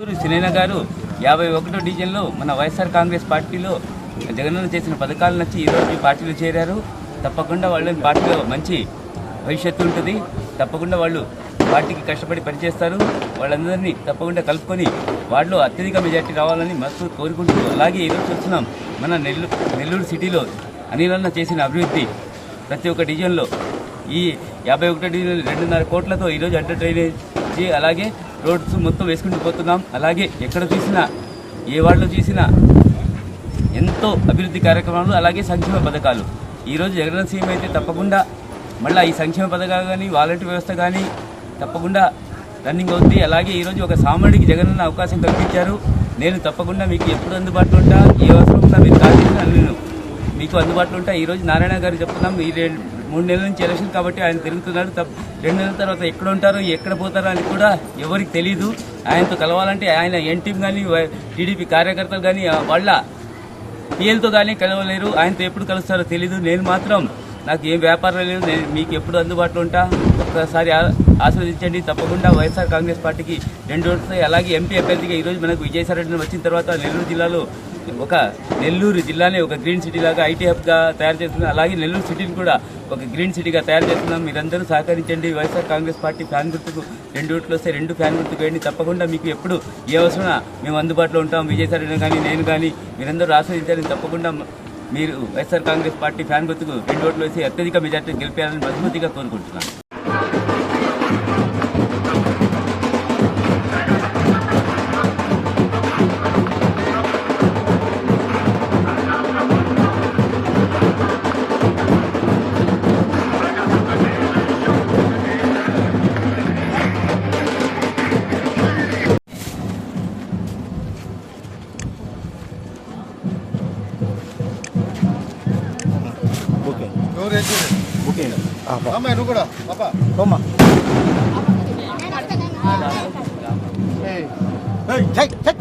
నెల్లూరు సినేనా గారు యాభై ఒకటో డివిజన్లో మన వైఎస్ఆర్ కాంగ్రెస్ పార్టీలో జగనన్న చేసిన పథకాలు నచ్చి ఈరోజు ఈ పార్టీలో చేరారు. తప్పకుండా వాళ్ళని పార్టీలో మంచి భవిష్యత్తు ఉంటుంది. తప్పకుండా వాళ్ళు పార్టీకి కష్టపడి పనిచేస్తారు. వాళ్ళందరినీ తప్పకుండా కలుపుకొని వాళ్ళు అత్యధిక మెజార్టీ రావాలని మనసు కోరుకుంటూ అలాగే ఈరోజు చూస్తున్నాం మన నెల్లూరు నెల్లూరు సిటీలో అనిలన్న చేసిన అభివృద్ధి. ప్రతి ఒక్క డివిజన్లో ఈ యాభై ఒకటో డివిజన్ రెండున్నర కోట్లతో ఈరోజు అండర్ డ్రైనేజ్ అలాగే రోడ్స్ మొత్తం వేసుకుంటూ పోతున్నాం. అలాగే ఎక్కడ చూసినా ఏ వాళ్ళు చూసినా ఎంతో అభివృద్ధి కార్యక్రమాలు అలాగే సంక్షేమ పథకాలు. ఈరోజు జగన్ సీఎం అయితే తప్పకుండా మళ్ళీ ఈ సంక్షేమ పథకాలు కానీ వాలంటీర్ వ్యవస్థ కానీ తప్పకుండా రన్నింగ్ అవుతుంది అలాగే ఈరోజు ఒక సామాన్యుడికి అన్న అవకాశం కల్పించారు. నేను తప్పకుండా మీకు ఎప్పుడు అందుబాటులో ఉంటా. ఏ అవసరం ఉన్నా మీరు కాల్ చేసినా నేను మీకు అందుబాటులో ఉంటా. ఈరోజు నారాయణ గారు చెప్తున్నాం ఈ రెండు మూడు నెలల నుంచి ఎలక్షన్ కాబట్టి ఆయన తిరుగుతున్నాడు. తప్ప రెండు నెలల తర్వాత ఎక్కడ ఉంటారో ఎక్కడ పోతారో అని కూడా ఎవరికి తెలియదు ఆయనతో కలవాలంటే ఆయన ఎన్టీఎం కానీ టీడీపీ కార్యకర్తలు కానీ వాళ్ళ పిఎల్తో కానీ కలవలేరు. ఆయనతో ఎప్పుడు కలుస్తారో తెలీదు. నేను మాత్రం నాకు ఏం వ్యాపారం లేదు. నేను మీకు ఎప్పుడు అందుబాటులో ఉంటా? ఒక్కసారి ఆస్వాదించండి. తప్పకుండా వైఎస్ఆర్ కాంగ్రెస్ పార్టీకి రెండు వస్తాయి అలాగే ఎంపీ అభ్యర్థిగా ఈరోజు మనకు విజయసాయి వచ్చిన తర్వాత నెల్లూరు జిల్లాలో ఒక నెల్లూరు జిల్లాని ఒక గ్రీన్ సిటీ లాగా ఐటీ హబ్గా తయారు చేస్తున్నాం అలాగే నెల్లూరు సిటీని కూడా ఒక గ్రీన్ సిటీగా తయారు చేస్తున్నాం. మీరందరూ సహకరించండి. వైఎస్ఆర్ కాంగ్రెస్ పార్టీ ఫ్యాన్ గుర్తుకు రెండు ఓట్లు వస్తే రెండు ఫ్యాన్ గుర్తుకు వేయండి. తప్పకుండా మీకు ఎప్పుడు ఏ అవసరం మేము అందుబాటులో ఉంటాం. విజయసాయి కానీ నేను కానీ మీరందరూ ఆశ్రయించాలని తప్పకుండా మీరు వైఎస్ఆర్ కాంగ్రెస్ పార్టీ ఫ్యాన్ గుర్తుకు రెండు ఓట్లు వేసి అత్యధిక మెజార్టీ గెలిపేయాలని మజబూతిగా కోరుకుంటున్నాను. అమ్మాయి నువ్వు కూడా పాపా. అమ్మా. ఏయ్, చెక్ చెక్